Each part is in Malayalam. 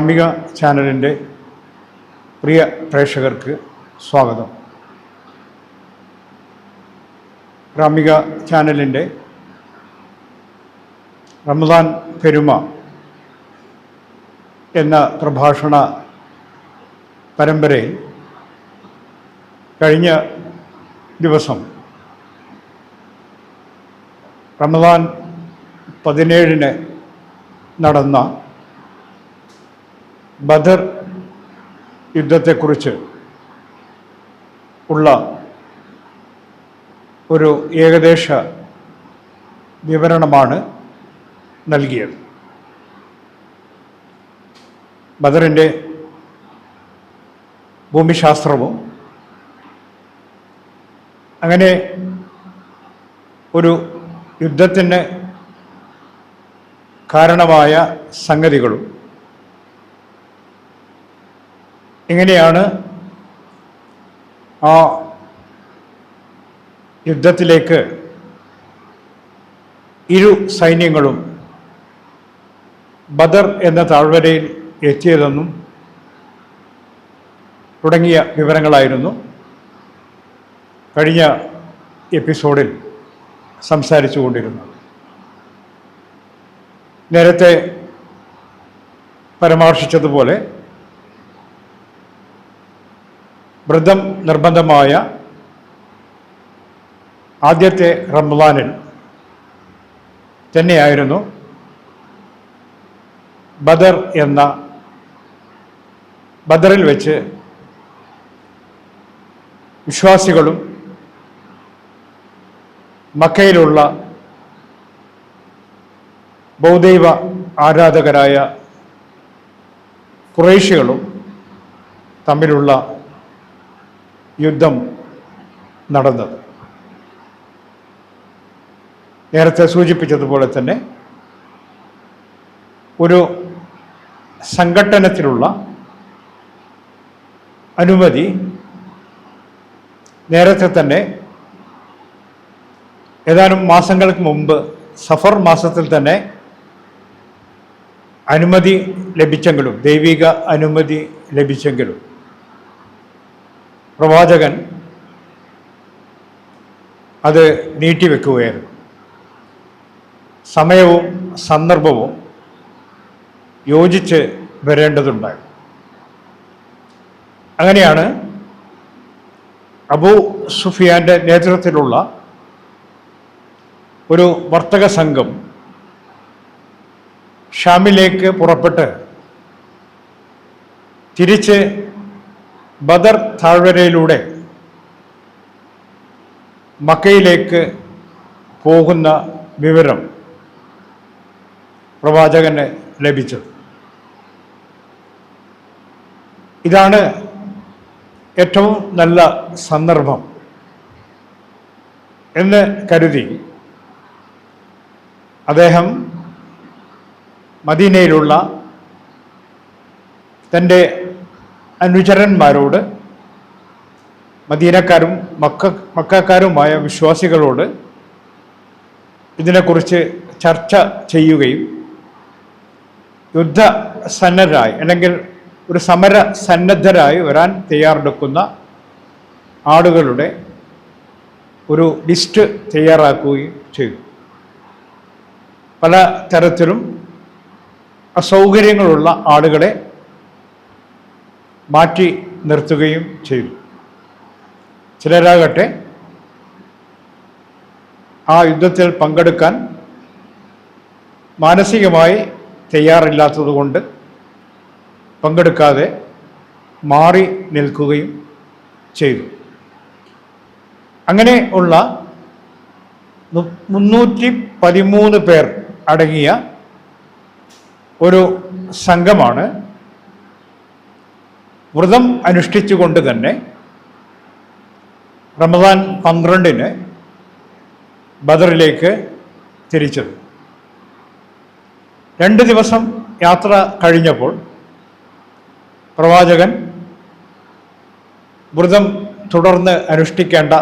ഗ്രാമിക ചാനലിന്റെ പ്രിയ പ്രേക്ഷകർക്ക് സ്വാഗതം. ഗ്രാമിക ചാനലിന്റെ റമദാൻ പെരുമ എന്ന പ്രഭാഷണ പരമ്പരയിൽ കഴിഞ്ഞ ദിവസം റമദാൻ പതിനേഴിന് നടന്ന ബദർ യുദ്ധത്തെക്കുറിച്ച് ഉള്ള ഒരു ഏകദേശ വിവരണമാണ് നൽകിയത്. ബദറിന്റെ ഭൂമിശാസ്ത്രവും അങ്ങനെ ഒരു യുദ്ധത്തിന് കാരണമായ സംഗതികളും എങ്ങനെയാണ് ആ യുദ്ധത്തിലേക്ക് ഇരു സൈന്യങ്ങളും ബദർ എന്ന താഴ്വരയിൽ എത്തിയതെന്നും തുടങ്ങിയ വിവരങ്ങളായിരുന്നു. കഴിഞ്ഞ എപ്പിസോഡിൽ സംസാരിച്ചു കൊണ്ടിരുന്നത് നേരത്തെ പരാമർശിച്ചതുപോലെ വ്രതം നിർബന്ധമായ ആദ്യത്തെ റംസാനിൽ തന്നെയായിരുന്നു ബദർ എന്ന ബദറിൽ വെച്ച് വിശ്വാസികളും മക്കയിലുള്ള ബൗദ്ധൈവ ആരാധകരായ കുറേശികളും തമ്മിലുള്ള യുദ്ധം നടന്നത്. നേരത്തെ സൂചിപ്പിച്ചതുപോലെ തന്നെ ഒരു സംഘട്ടനത്തിലുള്ള അനുമതി നേരത്തെ തന്നെ ഏതാനും മാസങ്ങൾക്ക് മുമ്പ് സഫർ മാസത്തിൽ തന്നെ അനുമതി ലഭിച്ചെങ്കിലും ദൈവിക അനുമതി ലഭിച്ചെങ്കിലും പ്രവാചകൻ അത് നീട്ടിവെക്കുകയായിരുന്നു. സമയവും സന്ദർഭവും യോജിച്ച് വരേണ്ടതുണ്ടായിരുന്നു. അങ്ങനെയാണ് അബൂ സുഫിയാന്റെ നേതൃത്വത്തിലുള്ള ഒരു വർത്തക സംഘം ഷാമിലേക്ക് പുറപ്പെട്ട് തിരിച്ച് ബദർ താഴ്വരയിലൂടെ മക്കയിലേക്ക് പോകുന്ന വിവരം പ്രവാചകന് ലഭിച്ചത് ഇതാണ് ഏറ്റവും നല്ല സന്ദർഭം എന്ന് കരുതി അദ്ദേഹം മദീനയിലുള്ള തന്റെ അനുചരന്മാരോട് മദീനക്കാരും മക്ക മക്കാക്കാരുമായ വിശ്വാസികളോട് ഇതിനെക്കുറിച്ച് ചർച്ച ചെയ്യുകയും യുദ്ധ സന്നദ്ധരായി അല്ലെങ്കിൽ ഒരു സമര സന്നദ്ധരായി വരാൻ തയ്യാറെടുക്കുന്ന ആളുകളുടെ ഒരു ലിസ്റ്റ് തയ്യാറാക്കുകയും ചെയ്തു പല തരത്തിലും അസൗകര്യങ്ങളുള്ള ആളുകളെ മാറ്റി നിർത്തുകയും ചെയ്തു. ചിലരാകട്ടെ ആ യുദ്ധത്തിൽ പങ്കെടുക്കാൻ മാനസികമായി തയ്യാറില്ലാത്തതുകൊണ്ട് പങ്കെടുക്കാതെ മാറി നിൽക്കുകയും ചെയ്തു. അങ്ങനെ ഉള്ള മുന്നൂറ്റി പതിമൂന്ന് പേർ അടങ്ങിയ ഒരു സംഘമാണ് വ്രതം അനുഷ്ഠിച്ചുകൊണ്ട് തന്നെ റമദാൻ പന്ത്രണ്ടിന് ബദറിലേക്ക് തിരിച്ചത്. രണ്ട് ദിവസം യാത്ര കഴിഞ്ഞപ്പോൾ പ്രവാചകൻ വ്രതം തുടർന്ന് അനുഷ്ഠിക്കേണ്ട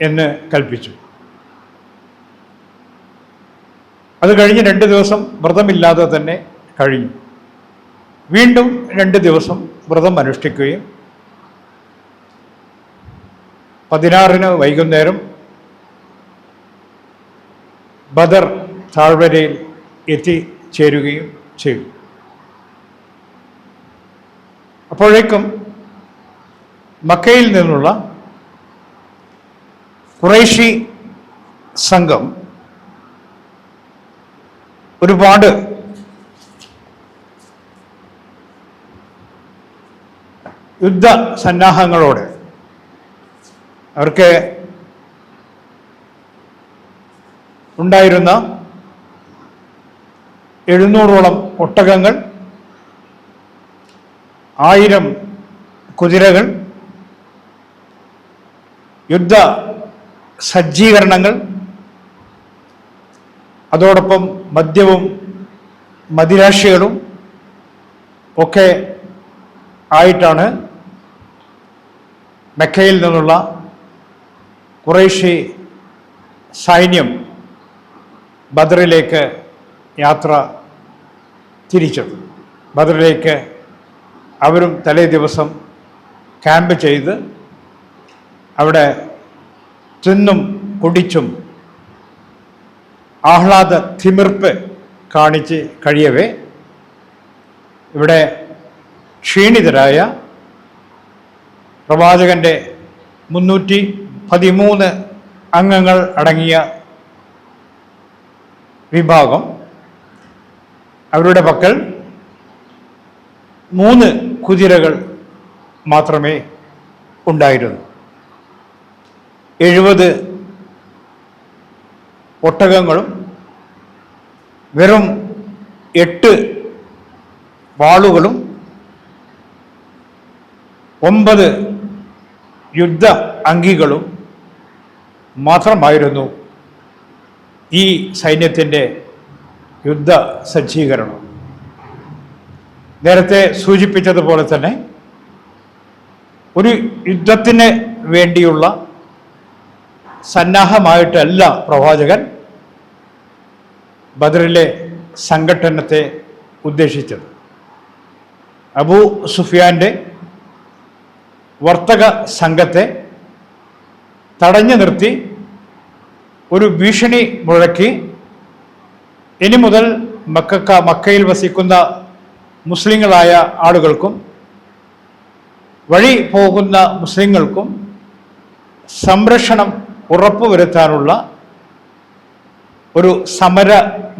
എന്ന് കൽപ്പിച്ചു. അത് കഴിഞ്ഞ് രണ്ട് ദിവസം വ്രതമില്ലാതെ തന്നെ കഴിഞ്ഞു. വീണ്ടും രണ്ട് ദിവസം വ്രതം അനുഷ്ഠിക്കുകയും പതിനാറിന് വൈകുന്നേരം ബദർ താഴ്വരയിൽ എത്തിച്ചേരുകയും ചെയ്യും. അപ്പോഴേക്കും മക്കയിൽ നിന്നുള്ള കുറേശി സംഘം ഒരുപാട് യുദ്ധ സന്നാഹങ്ങളോടെ. അവർക്ക് ഉണ്ടായിരുന്ന എഴുന്നൂറോളം ഒട്ടകങ്ങൾ ആയിരം കുതിരകൾ യുദ്ധ സജ്ജീകരണങ്ങൾ അതോടൊപ്പം മദ്യവും മദിരാശികളും ഒക്കെ ആയിട്ടാണ് മെക്കയിൽ നിന്നുള്ള കുറേശ്ശി സൈന്യം ബദറിലേക്ക് യാത്ര തിരിച്ചത്. ബദറിലേക്ക് അവരും തലേ ദിവസം ക്യാമ്പ് ചെയ്ത് അവിടെ തിന്നും കുടിച്ചും ആഹ്ലാദ തിമിർപ്പ് കാണിച്ച് കഴിയവേ. ഇവിടെ ക്ഷീണിതരായ പ്രവാചകന്റെ മുന്നൂറ്റി പതിമൂന്ന് അംഗങ്ങൾ അടങ്ങിയ വിഭാഗം. അവരുടെ പക്കൽ മൂന്ന് കുതിരകൾ മാത്രമേ ഉണ്ടായിരുന്നു എഴുപത് ഒട്ടകങ്ങളും വെറും എട്ട് വാളുകളും ഒമ്പത് യുദ്ധ അങ്കികളും മാത്രമായിരുന്നു ഈ സൈന്യത്തിന്റെ യുദ്ധ സജ്ജീകരണം. നേരത്തെ സൂചിപ്പിച്ചതുപോലെ തന്നെ ഒരു യുദ്ധത്തിന് വേണ്ടിയുള്ള സന്നാഹമായിട്ടല്ല പ്രവാചകൻ ബദറിലെ സംഘടനത്തെ ഉദ്ദേശിച്ചത്. അബൂ സുഫിയാന്റെ വർത്തക സംഘത്തെ തടഞ്ഞു നിർത്തി ഒരു ഭീഷണി മുഴക്കി. ഇനി മുതൽ മക്കക്ക മക്കയിൽ വസിക്കുന്ന മുസ്ലിങ്ങളായ ആളുകൾക്കും വഴി പോകുന്ന മുസ്ലിങ്ങൾക്കും സംരക്ഷണം ഉറപ്പുവരുത്താനുള്ള ഒരു സമര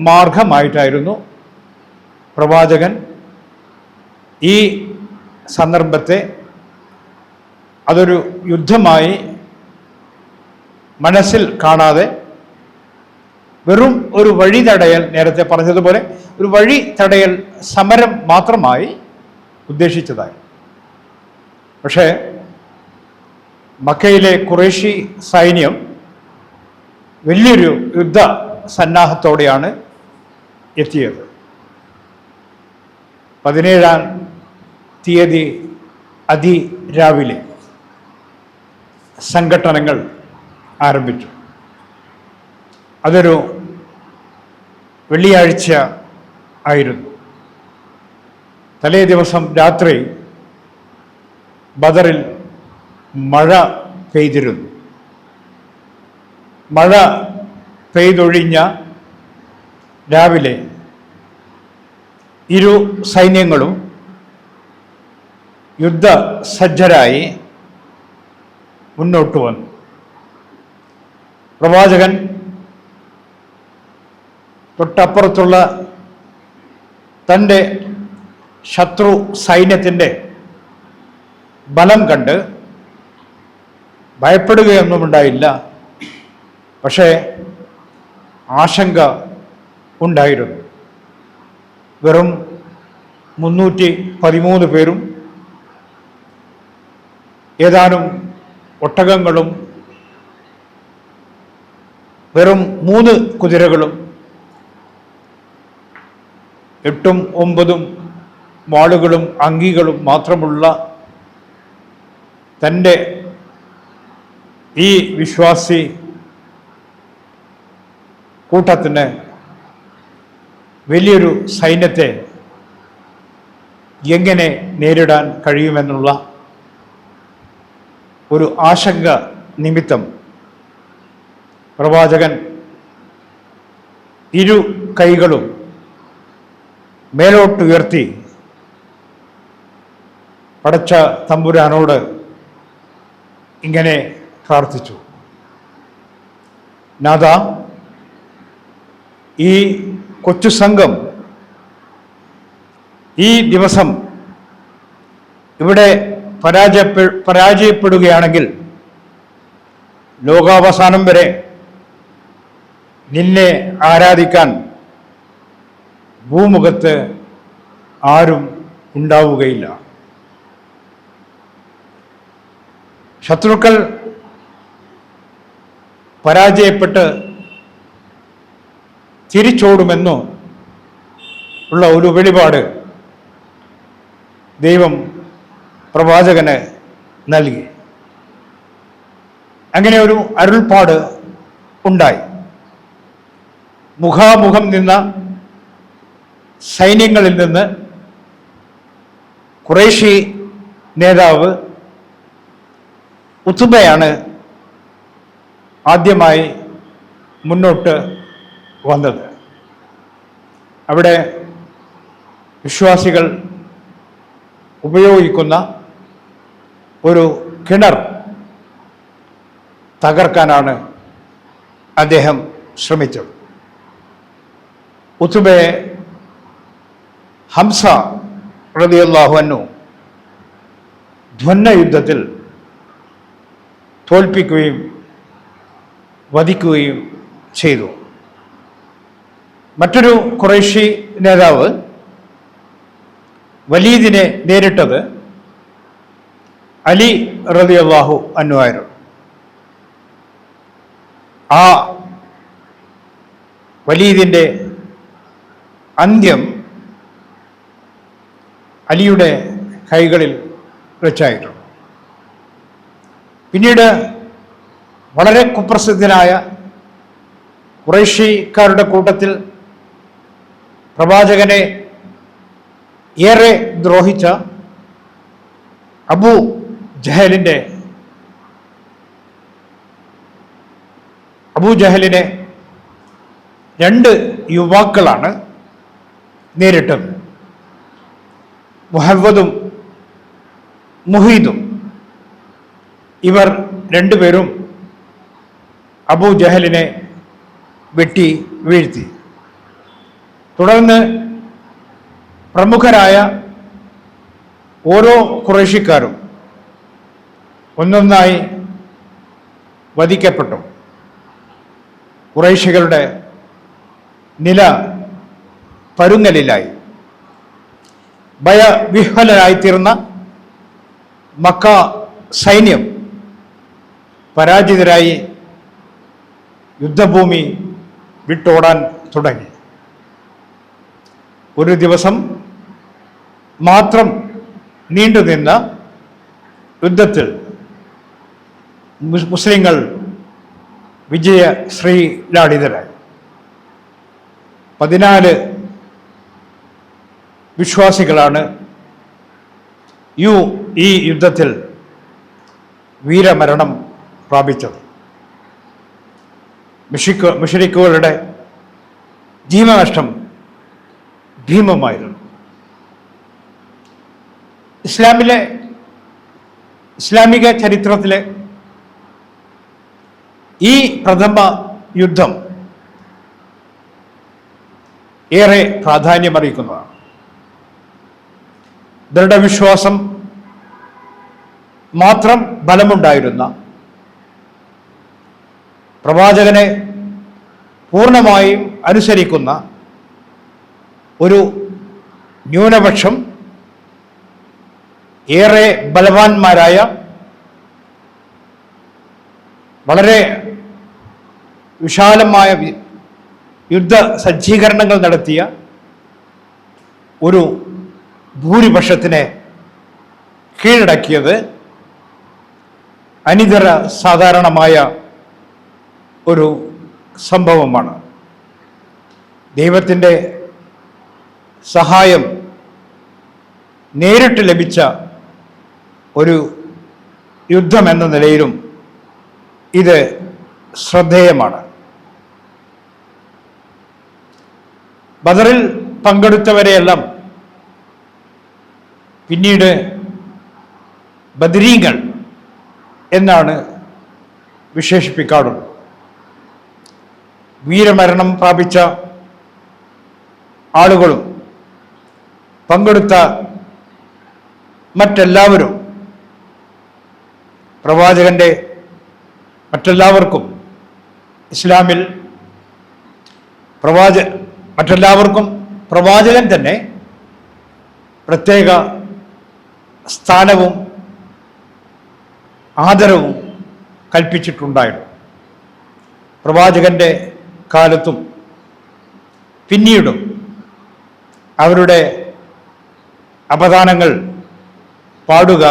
മാർഗമായിട്ടായിരുന്നു പ്രവാചകൻ ഈ സന്ദർഭത്തെ അതൊരു യുദ്ധമായി മനസ്സിൽ കാണാതെ വെറും ഒരു വഴി തടയൽ നേരത്തെ പറഞ്ഞതുപോലെ ഒരു വഴി തടയൽ സമരം മാത്രമായി ഉദ്ദേശിച്ചതായി. പക്ഷേ മക്കയിലെ കുറേശി സൈന്യം വലിയൊരു യുദ്ധ സന്നാഹത്തോടെയാണ് എത്തിയത്. പതിനേഴാം തീയതി അതിരാവിലെ സംഘട്ടനങ്ങൾ ആരംഭിച്ചു. അതൊരു വെള്ളിയാഴ്ച ആയിരുന്നു. തലേ ദിവസം രാത്രി ബദറിൽ മഴ പെയ്തിരുന്നു. മഴ പെയ്തൊഴിഞ്ഞ രാവിലെ ഇരു സൈന്യങ്ങളും യുദ്ധസജ്ജരായി മുന്നോട്ട് വന്നു പ്രവാചകൻ തൊട്ടപ്പുറത്തുള്ള തന്റെ ശത്രു സൈന്യത്തിന്റെ ബലം കണ്ട് ഭയപ്പെടുകയൊന്നും ഉണ്ടായില്ല. പക്ഷേ ആശങ്ക ഉണ്ടായിരുന്നു. വെറും മുന്നൂറ്റി പതിമൂന്ന് പേരും ഏതാനും ഒട്ടകങ്ങളും വെറും മൂന്ന് കുതിരകളും എട്ടും ഒമ്പതും വാളുകളും അങ്കികളും മാത്രമുള്ള തന്റെ ഈ വിശ്വാസി കൂട്ടത്തിന് വലിയൊരു സൈന്യത്തെ എങ്ങനെ നേരിടാൻ കഴിയുമെന്നുള്ള ഒരു ആശങ്ക നിമിത്തം പ്രവാചകൻ ഇരു കൈകളും മേലോട്ടുയർത്തി പടച്ച തമ്പുരാനോട് ഇങ്ങനെ പ്രാർത്ഥിച്ചു. നാഥ ഈ കൊച്ചു സംഘം ഈ ദിവസം ഇവിടെ പരാജയപ്പെ പരാജയപ്പെടുകയാണെങ്കിൽ ലോകാവസാനം വരെ നിന്നെ ആരാധിക്കാൻ ഭൂമുഖത്ത് ആരും ഉണ്ടാവുകയില്ല. ശത്രുക്കൾ പരാജയപ്പെട്ട് തിരിച്ചോടുമെന്നോ ഉള്ള ഒരു വെളിപാട് ദൈവം പ്രവാചകന് നൽകി. അങ്ങനെ ഒരു അരുൾപ്പാട് ഉണ്ടായി. മുഖാമുഖം നിന്ന സൈന്യങ്ങളിൽ നിന്ന് കുറേശി നേതാവ് ഉത്തുബയാണ് ആദ്യമായി മുന്നോട്ട് വന്നത്. അവിടെ വിശ്വാസികൾ ഉപയോഗിക്കുന്ന ഒരു കിണർ തകർക്കാനാണ് അദ്ദേഹം ശ്രമിച്ചത്. ഉത്തുബയെ ഹംസ റളിയല്ലാഹു ധ്വന്ന യുദ്ധത്തിൽ തോൽപ്പിക്കുകയും വധിക്കുകയും ചെയ്തു. മറ്റൊരു കുറേശി നേതാവ് വലീദിനെ നേരിട്ടത് അലി റതി അള്ളാഹു അന്നുവായിരുന്നു ആ വലീദിന്റെ അന്ത്യം അലിയുടെ കൈകളിൽ വെച്ചായിരുന്നു. പിന്നീട് വളരെ കുപ്രസിദ്ധനായ കുറേഷ്യക്കാരുടെ കൂട്ടത്തിൽ പ്രവാചകനെ ഏറെ ദ്രോഹിച്ച അബു ജഹലിന്റെ അബൂ ജഹലിനെ രണ്ട് യുവാക്കളാണ് നേരിട്ടത്. മുഹമ്മദും മുഹീദും. ഇവർ രണ്ടുപേരും അബൂ ജഹലിനെ വെട്ടി വീഴ്ത്തി. തുടർന്ന് പ്രമുഖരായ ഓരോ കുറേശിക്കാരും ഒന്നൊന്നായി വധിക്കപ്പെട്ടു. കുറേശികളുടെ നില പരുങ്ങലിലായി. ഭയവിഹ്വലനായിത്തീർന്ന മക്ക സൈന്യം പരാജിതരായി യുദ്ധഭൂമി വിട്ടോടാൻ തുടങ്ങി. ഒരു ദിവസം മാത്രം നീണ്ടുനിന്ന യുദ്ധത്തിൽ മുസ്ലിങ്ങൾ വിജയ ശ്രീലാളിതരായി പതിനാല് വിശ്വാസികളാണ് യു ഈ യുദ്ധത്തിൽ വീരമരണം പ്രാപിച്ചത്. മിഷിക്ക് മിഷരിക്കുകളുടെ ജീവനഷ്ടം ഭീമമായിരുന്നു. ഇസ്ലാമിലെ ഇസ്ലാമിക ചരിത്രത്തിലെ ഈ പ്രഥമ യുദ്ധം ഏറെ പ്രാധാന്യമറിയിക്കുന്നതാണ് ദൃഢവിശ്വാസം മാത്രം ബലമുണ്ടായിരുന്ന പ്രവാചകനെ പൂർണമായും അനുസരിക്കുന്ന ഒരു ന്യൂനപക്ഷം ഏറെ ബലവാന്മാരായ വളരെ വിശാലമായ യുദ്ധ സജ്ജീകരണങ്ങൾ നടത്തിയ ഒരു ഭൂരിപക്ഷത്തിനെ കീഴടക്കിയത് അനിതര സാധാരണമായ ഒരു സംഭവമാണ്. ദൈവത്തിന്റെ സഹായം നേരിട്ട് ലഭിച്ച ഒരു യുദ്ധമെന്ന നിലയിലും ഇത് ശ്രദ്ധേയമാണ്. ബദറിൽ പങ്കെടുത്തവരെയെല്ലാം പിന്നീട് ബദരീങ്ങൾ എന്നാണ് വിശേഷിപ്പിക്കാറുള്ളത്. വീരമരണം പ്രാപിച്ച ആളുകളും പങ്കെടുത്ത മറ്റെല്ലാവരും പ്രവാചകന്റെ മറ്റെല്ലാവർക്കും ഇസ്ലാമിൽ പ്രവാച മറ്റെല്ലാവർക്കും പ്രവാചകൻ തന്നെ പ്രത്യേക സ്ഥാനവും ആദരവും കൽപ്പിച്ചിട്ടുണ്ടായിരുന്നു. പ്രവാചകന്റെ കാലത്തും പിന്നീടും അവരുടെ അപദാനങ്ങൾ പാടുക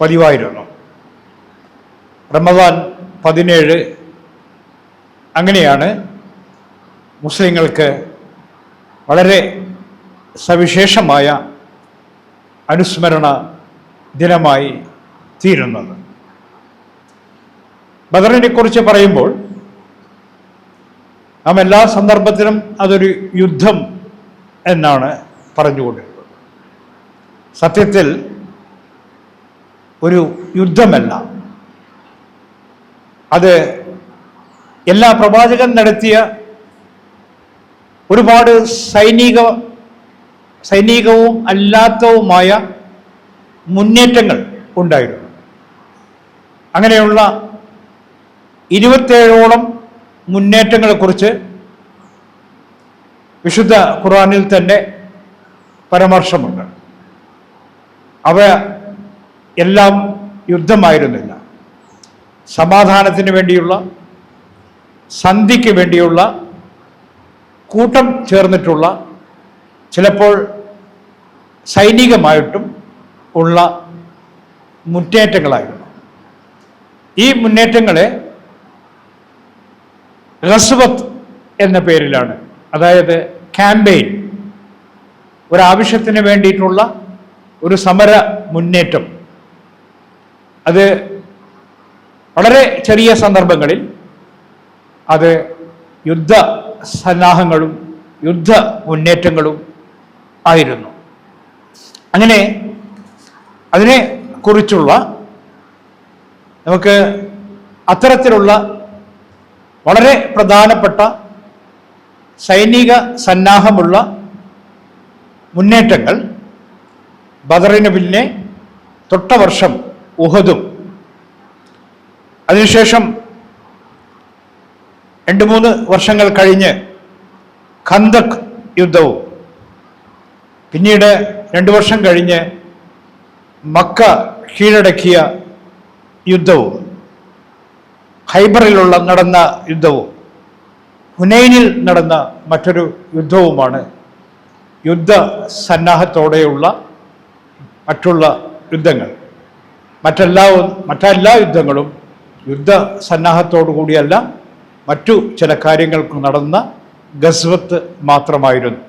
പതിവായിരുന്നു. റമദാൻ പതിനേഴ് അങ്ങനെയാണ് മുസ്ലിങ്ങൾക്ക് വളരെ സവിശേഷമായ അനുസ്മരണ ദിനമായി തീരുന്നത്. ബദറിനെ കുറിച്ച് പറയുമ്പോൾ നാം എല്ലാ സന്ദർഭത്തിലും അതൊരു യുദ്ധം എന്നാണ് പറഞ്ഞുകൊണ്ടിരുന്നത് സത്യത്തിൽ ഒരു യുദ്ധമല്ല. അത് എല്ലാ പ്രവാചകൻ നടത്തിയ ഒരുപാട് സൈനിക സൈനികവും അല്ലാത്തവുമായ മുന്നേറ്റങ്ങൾ ഉണ്ടായിരുന്നു. അങ്ങനെയുള്ള ഇരുപത്തേഴോളം മുന്നേറ്റങ്ങളെക്കുറിച്ച് വിശുദ്ധ ഖുറാനിൽ തന്നെ പരാമർശമുണ്ട്. അവ എല്ലാം യുദ്ധമായിരുന്നില്ല. സമാധാനത്തിന് വേണ്ടിയുള്ള സന്ധിക്ക് വേണ്ടിയുള്ള കൂട്ടം ചേർന്നിട്ടുള്ള ചിലപ്പോൾ സൈനികമായിട്ടും ഉള്ള മുന്നേറ്റങ്ങളായിരുന്നു. ഈ മുന്നേറ്റങ്ങളെ റസ്വത്ത് എന്ന പേരിലാണ്. അതായത് ക്യാമ്പയിൻ. ഒരാവശ്യത്തിന് വേണ്ടിയിട്ടുള്ള ഒരു സമര മുന്നേറ്റം. അത് വളരെ ചെറിയ സന്ദർഭങ്ങളിൽ അത് യുദ്ധ സന്നാഹങ്ങളും യുദ്ധ മുന്നേറ്റങ്ങളും ആയിരുന്നു. അങ്ങനെ അതിനെ കുറിച്ചുള്ള നമുക്ക് അത്തരത്തിലുള്ള വളരെ പ്രധാനപ്പെട്ട സൈനിക സന്നാഹമുള്ള മുന്നേറ്റങ്ങൾ ബദറിന് പിന്നെ തൊട്ട വർഷം ഉഹദും. അതിനുശേഷം രണ്ട് മൂന്ന് വർഷങ്ങൾ കഴിഞ്ഞ് ഖന്തക് യുദ്ധവും. പിന്നീട് രണ്ട് വർഷം കഴിഞ്ഞ് മക്ക കീഴടക്കിയ യുദ്ധവും. ഹൈബറിലുള്ള നടന്ന യുദ്ധവും. ഹുനൈനിൽ നടന്ന മറ്റൊരു യുദ്ധവുമാണ് യുദ്ധ സന്നാഹത്തോടെയുള്ള മറ്റുള്ള യുദ്ധങ്ങൾ. മറ്റെല്ലാ മറ്റെല്ലാ യുദ്ധങ്ങളും യുദ്ധ സന്നാഹത്തോടു കൂടിയല്ല മറ്റു ചില കാര്യങ്ങൾക്ക് നടന്ന ഗസ്വത്ത് മാത്രമായിരുന്നു.